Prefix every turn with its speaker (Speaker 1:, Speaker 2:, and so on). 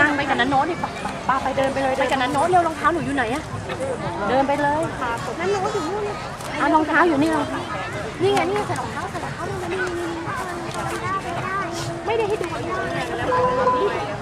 Speaker 1: นั่งไปกันนั้นโน้ตดิป้าป้าไปเดินไปเลยไปกันนั้นโน้ตเร็วรองเท้าหนูอยู่ไหนอะเดินไปเลยนั่นโน้ตอยู่นู่นเนี่ยอารองเท้าอยู่นี่รองเท้านี่ไงนี่ใส่รองเท้าใส่รองเท้านี่นี่นี่ไม่ได้ให้ดูเล
Speaker 2: ย